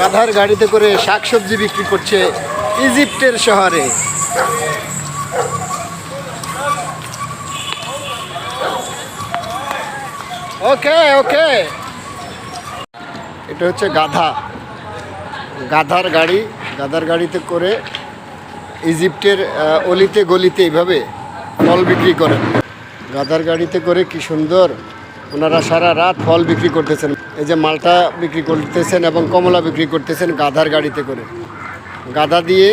গাধার গাড়িতে করে শাকসবজি বিক্রি করছে ইজিপ্টের শহরে। ওকে ওকে। এটা হচ্ছে গাধা। গাধার গাড়ি, গাধার গাড়িতে করে ইজিপ্টের অলিতে গলিতে এইভাবে ফল বিক্রি করেন। গাধার গাড়িতে করে কি সুন্দর ওনারা সারা রাত ফল বিক্রি করতেছেন। এই যে মালটা বিক্রি করতেছেন এবং কমলা বিক্রি করতেছেন গাধার গাড়িতে করে। গাধা দিয়ে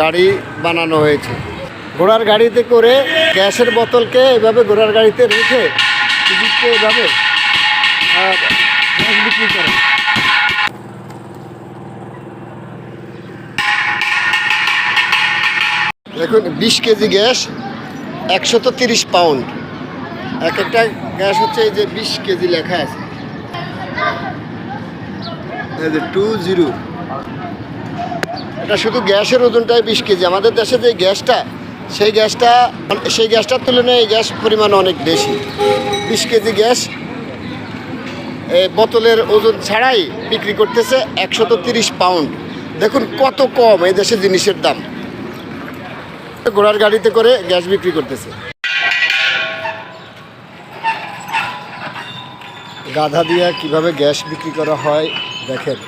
গাড়ি বানানো হয়েছে। ঘোড়ার গাড়িতে করে গ্যাসের বোতলকে এভাবে ঘোড়ার গাড়িতে রেখে ইজিপ্টে এভাবে গ্যাস বিক্রি করে। দেখুন, বিশ কেজি গ্যাস একশত তিরিশ পাউন্ড। এক একটা গ্যাস হচ্ছে এই যে বিশ কেজি লেখা আছে। Two zero. এটা শুধু গ্যাসের ওজনটাই বিশ কেজি। আমাদের দেশে যে গ্যাসটা, সেই গ্যাসটা, সেই গ্যাসটার তুলনায় এই গ্যাস পরিমাণ অনেক বেশি। বিশ কেজি গ্যাস বোতলের ওজন ছাড়াই বিক্রি করতেছে একশত তিরিশ পাউন্ড। দেখুন কত কম এই দেশে জিনিসের দাম। ঘোড়ার গাড়িতে করে গ্যাস বিক্রি করতেছে। গাধা দিয়ে কীভাবে গ্যাস বিক্রি করা হয়, দেখেন।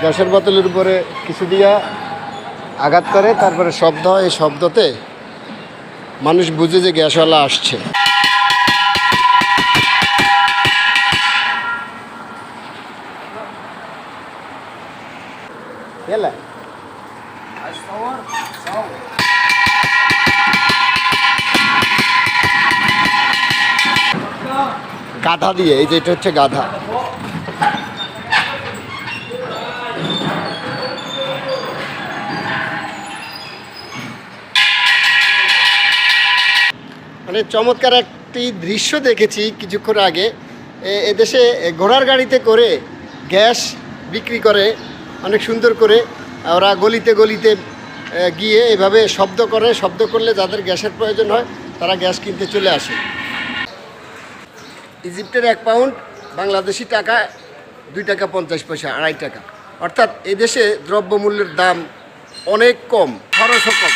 গ্যাসের বোতলের উপরে কিছু দিয়া আঘাত করে, তারপরে শব্দ হয়। এই শব্দতে মানুষ বুঝে যে গ্যাসওয়ালা আসছে। গাধা দিয়ে, এই যে এটা হচ্ছে গাধা। মানে চমৎকার একটি দৃশ্য দেখেছি কিছুক্ষণ আগে। এদেশে ঘোড়ার গাড়িতে করে গ্যাস বিক্রি করে, অনেক সুন্দর করে। ওরা গলিতে গলিতে গিয়ে এভাবে শব্দ করে, শব্দ করলে যাদের গ্যাসের প্রয়োজন হয়, তারা গ্যাস কিনতে চলে আসে। ইজিপ্টের এক পাউন্ড বাংলাদেশি টাকা, দুই টাকা পঞ্চাশ পয়সা, আড়াই টাকা। অর্থাৎ এদেশে দ্রব্যমূল্যের দাম অনেক কম, খরচও কম।